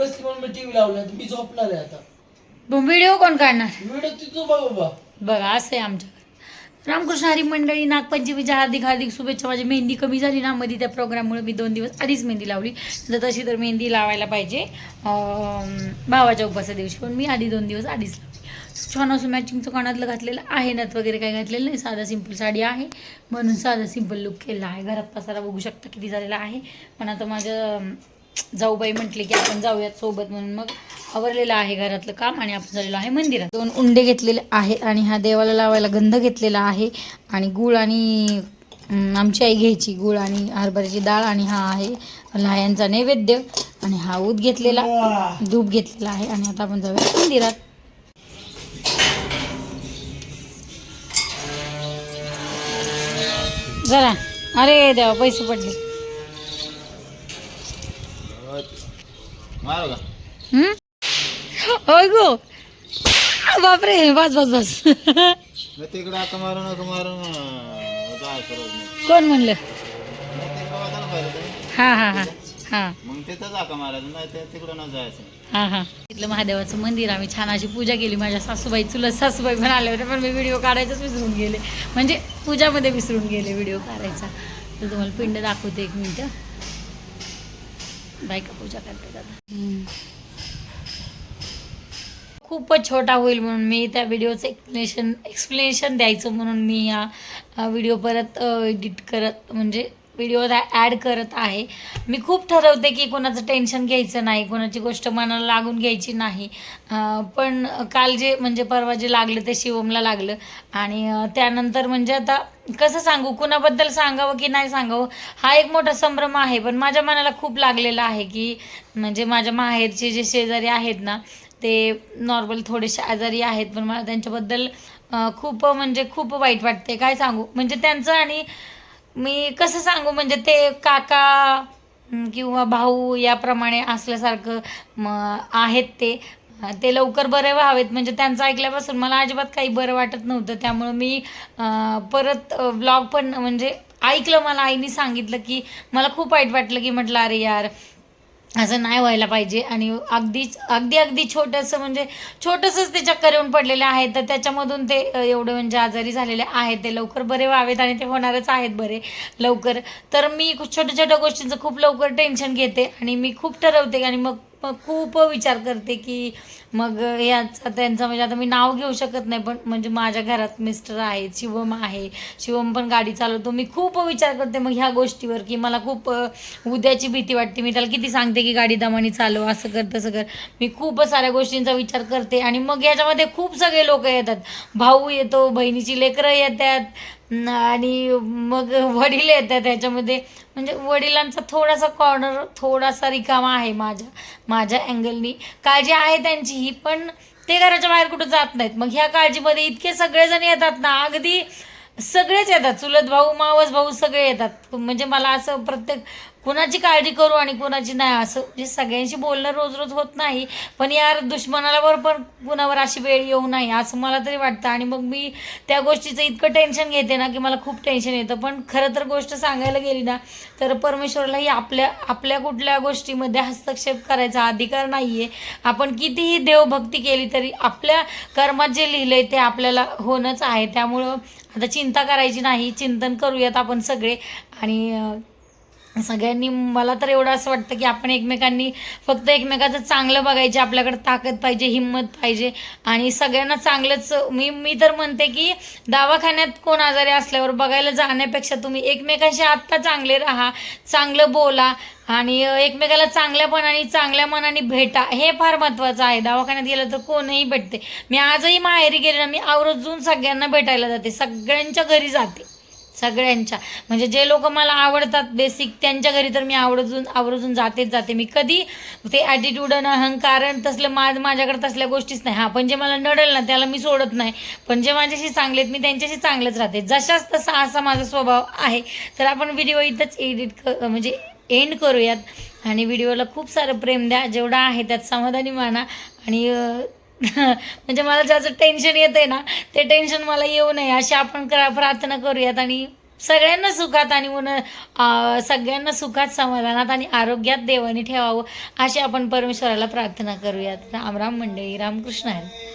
बसली म्हणून मी टीव्ही लावला मी झोपणार आहे आता. व्हिडिओ कोण काढणार? व्हिडिओ तिथं बघ बाबा. बघा असं आहे आमच्याकडे. रामकृष्ण हरी मंडळी नागपंचमीच्या हार्दिक हार्दिक शुभेच्छा. माझी मेहंदी कमी झाली ना मध्ये त्या प्रोग्राममुळे मी दोन दिवस आधीच मेहंदी लावली. तर तशी तर मेहंदी लावायला पाहिजे. भावाच्या उपवासा दिवशी पण मी आधी दोन दिवस आधीच लावली. छान असं मॅचिंगचं कानातलं घातलेलं आहे नथ वगैरे काही घातलेलं नाही. साधा सिंपल साडी आहे. म्हणून साधा सिंपल लुक केला आहे. घरात पसारा बघू शकता किती झालेला आहे. पण आता माझं जाऊ जाऊबाई म्हटले की आपण जाऊयात सोबत म्हणून. मग आवरलेलं आहे घरातलं काम आणि आपण झालेलो आहे मंदिरात दोन उंडे घेतलेले आहेत आणि हा देवाला लावायला गंध घेतलेला आहे आणि गुळ आणि आमची आई घ्यायची गुळ आणि हरभऱ्याची डाळ आणि हा आहे लहायांचा नैवेद्य आणि हा ऊद घेतलेला धूप घेतलेला आहे आणि आता आपण जाऊया मंदिरात. जरा. अरे देवा पैसे पडले. होय गो. बापरे बस बस बस तिकडं आता मारू नका मारू कोण म्हणलं? मग तिकडं वाजायला पाहिजे तुम्ही. हा हा हा हा. मग तिथं जाका मारायचं नाही ते तिकडं न जायचं. हा हा. तिथलं महादेवाचं मंदिर आम्ही छान अशी पूजा केली. माझ्या सासूबाई चुलत सासूबाई पण आले होते पण मी व्हिडिओ काढायचाच विसरून गेले. म्हणजे पूजामध्ये विसरून गेले व्हिडिओ काढायचा. तर तुम्हाला पिंड दाखवते एक मिनटं. बायका पूजा करतात आता खूपच छोटा होईल म्हणून मी त्या व्हिडिओचं एक्सप्लेनेशन एक्सप्लेनेशन द्यायचं म्हणून मी हा व्हिडिओ परत एडिट करत म्हणजे व्हिडिओ ॲड करत आहे. मी खूप ठरवते की कोणाचं टेन्शन घ्यायचं नाही कोणाची गोष्ट मनाला लागून घ्यायची नाही. पण काल जे म्हणजे परवा जे लागलं ते शिवमला लागलं. आणि त्यानंतर म्हणजे आता कसं सांगू कुणाबद्दल सांगावं की नाही सांगावं हा एक मोठा संभ्रम आहे. पण माझ्या मनाला खूप लागलेला आहे की म्हणजे माझ्या माहेरचे जे शेजारी आहेत ना ते नॉर्मल थोडेसे आजारी आहेत. पण मला त्यांच्याबद्दल खूप म्हणजे खूप वाईट वाटते. काय सांगू? म्हणजे त्यांचं आणि मी कसं सांगू म्हणजे ते काका किंवा भाऊ याप्रमाणे असल्यासारखं म आहेत ते. ते लवकर बरे व्हावेत. म्हणजे त्यांचं ऐकल्यापासून मला अजिबात काही बरं वाटत नव्हतं. त्यामुळं मी परत ब्लॉग पण म्हणजे ऐकलं मला आईने सांगितलं की मला खूप वाईट वाटलं की म्हटलं अरे यार असं नाही व्हायला पाहिजे. आणि अगदीच अगदी अगदी छोटंसं म्हणजे छोटंसंच ते चक्कर येऊन पडलेले आहेत. तर त्याच्यामधून ते एवढे म्हणजे आजारी झालेले आहेत. ते लवकर बरे व्हावेत आणि ते होणारच आहेत बरे लवकर. तर मी छोट्या छोट्या गोष्टींचं खूप लवकर टेन्शन घेते आणि मी खूप ठरवते आणि मग खूप विचार करते की मग याचा त्यांचं म्हणजे आता मी नाव घेऊ शकत नाही पण म्हणजे माझ्या घरात मिस्टर आहेत शिवम आहे. शिवम पण गाडी चालवतो. मी खूप विचार करते मग ह्या गोष्टीवर की मला खूप उद्याची भीती वाटते. मी त्याला किती सांगते की गाडी दमानी चालव असं कर तसं कर. मी खूप साऱ्या गोष्टींचा विचार करते आणि मग याच्यामध्ये खूप सगळे लोक येतात. भाऊ येतो बहिणीची लेकरं येतात. आणि मग वडील येतात त्याच्यामध्ये. म्हणजे वडिलांचा थोडासा कॉर्नर थोडासा रिकामा आहे माझ्या माझ्या अँगलनी काळजी आहे त्यांची ही पण ते घराच्या बाहेर कुठं जात नाहीत. मग ह्या काळजीमध्ये इतके सगळेजण येतात ना अगदी सगळेच येतात. चुलत भाऊ मावस भाऊ सगळे येतात. म्हणजे मला असं प्रत्येक कुणाची काळजी करू आणि कुणाची नाही असं म्हणजे सगळ्यांशी बोलणं रोज रोज होत नाही पण यार दुश्मनाला पण कुणावर अशी वेळ येऊ नाही असं मला तरी वाटतं. आणि मग मी त्या गोष्टीचं इतकं टेन्शन घेते ना की मला खूप टेन्शन येतं. पण खरं तर गोष्ट सांगायला गेली ना तर परमेश्वरलाही आपल्या आपल्या कुठल्या गोष्टीमध्ये हस्तक्षेप करायचा अधिकार नाही आहे आपण कितीही देवभक्ती केली तरी आपल्या कर्मात जे लिहिलं आहे ते आपल्याला होणंच आहे. त्यामुळं आता चिंता करायची नाही. चिंतन करूयात आपण सगळे. आणि सगळ्यांनी मला तर एवढं असं वाटतं की आपण एकमेकांनी फक्त एकमेकाचं चांगलं बघायचे आपल्याकडे ताकद पाहिजे हिंमत पाहिजे. आणि सगळ्यांना चांगलंच मी मी तर म्हणते की दवाखान्यात कोण आजारी असल्यावर बघायला जाण्यापेक्षा तुम्ही एकमेकांशी आत्ता चांगले राहा चांगलं बोला आणि एकमेकाला चांगल्यापणाने चांगल्या मनाने भेटा. हे फार महत्त्वाचं आहे. दवाखान्यात गेलं तर कोणही भेटते. मी आजही माहेरी गेले ना मी आवर्जून सगळ्यांना भेटायला जाते. सगळ्यांच्या घरी जाते. सगळ्यांच्या. म्हणजे जे लोक मला आवडतात बेसिक त्यांच्या घरी तर मी आवडजून आवर्जून जातेच जाते. मी कधी ते ॲटिट्यूड आणि अहंकारण तसलं माझ माझ्याकडे तसल्या गोष्टीच नाही. हा पण जे मला नडेल ना त्याला मी सोडत नाही. पण जे माझ्याशी चांगले आहेत मी त्यांच्याशी चांगलंच राहते. जशाच तसा असा माझा स्वभाव आहे. तर आपण व्हिडिओ इथंच एडिट क म्हणजे एंड करूयात. आणि व्हिडिओला खूप सारं प्रेम द्या. जेवढा आहे त्यात समाधानी माना. आणि म्हणजे मला ज्याचं टेन्शन येतं आहे ना ते टेन्शन मला येऊ नये. अशी आपण करा प्रार्थना करूयात आणि सगळ्यांना सुखात आणि उन सगळ्यांना सुखात समाधानात आणि आरोग्यात देवाने ठेवावं अशी आपण परमेश्वराला प्रार्थना करूयात. रामराम मंडळी रामकृष्ण हरी.